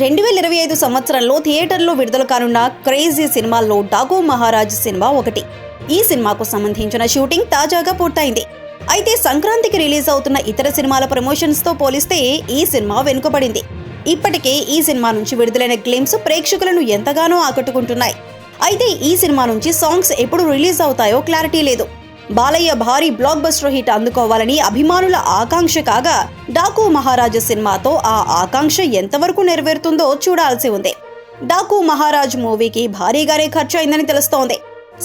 రెండు వేల ఇరవై ఐదు సంవత్సరంలో థియేటర్లో విడుదల కానున్న క్రేజీ సినిమాల్లో డాగో మహారాజ్ సినిమా ఒకటి. ఈ సినిమాకు సంబంధించిన షూటింగ్ తాజాగా పూర్తయింది. అయితే సంక్రాంతికి రిలీజ్ అవుతున్న ఇతర సినిమాల ప్రమోషన్స్తో పోలిస్తే ఈ సినిమా వెనుకబడింది. ఇప్పటికే ఈ సినిమా నుంచి విడుదలైన గ్లిమ్స్ ప్రేక్షకులను ఎంతగానో ఆకట్టుకుంటున్నాయి. అయితే ఈ సినిమా నుంచి సాంగ్స్ ఎప్పుడు రిలీజ్ అవుతాయో క్లారిటీ లేదు. బాలయ్య భారీ బ్లాక్ బస్టర్ హిట్ అందుకోవాలని అభిమానుల ఆకాంక్ష కాగా డాకు మహారాజు సినిమాతో ఆ ఆకాంక్ష ఎంతవరకు నెరవేరుతుందో చూడాల్సి ఉంది. డాకు మహారాజ్ మూవీకి భారీగానే ఖర్చు అయిందని తెలుస్తోంది.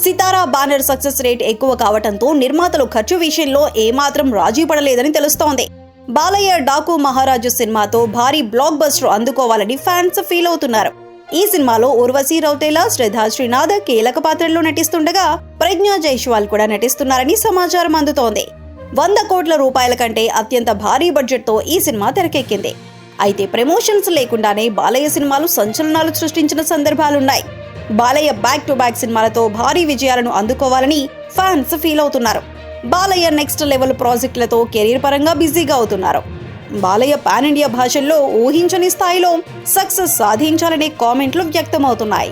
సితారా బ్యానర్ సక్సెస్ రేట్ ఎక్కువ కావటంతో నిర్మాతలు ఖర్చు విషయంలో ఏమాత్రం రాజీ పడలేదని తెలుస్తోంది. బాలయ్య డాకు మహారాజు సినిమాతో భారీ బ్లాక్ బస్టర్ అందుకోవాలని ఫ్యాన్స్ ఫీల్ అవుతున్నారు. ఈ సినిమాలో ఉర్వశీ రౌతేలా శ్రద్ధా శ్రీనాథ్ కీలక పాత్రల్లో నటిస్తుండగా ప్రజ్ఞా జైష్వాల్ కూడా నటిస్తున్నారని సమాచారం అందుతోంది. వంద కోట్ల రూపాయల కంటే అత్యంత భారీ బడ్జెట్తో ఈ సినిమా తెరకెక్కింది. అయితే ప్రమోషన్స్ లేకుండానే బాలయ్య సినిమాలు సంచలనాలు సృష్టించిన సందర్భాలున్నాయి. బాలయ్య బ్యాక్ టు బ్యాక్ సినిమాలతో భారీ విజయాలను అందుకోవాలని ఫ్యాన్స్ ఫీల్ అవుతున్నారు. బాలయ్య నెక్స్ట్ లెవెల్ ప్రాజెక్టులతో కెరీర్ పరంగా బిజీగా అవుతున్నారు. బాలయ్య పాన్ ఇండియా భాషల్లో ఊహించని స్థాయిలో సక్సెస్ సాధించాలనే కామెంట్లు వ్యక్తమవుతున్నాయి.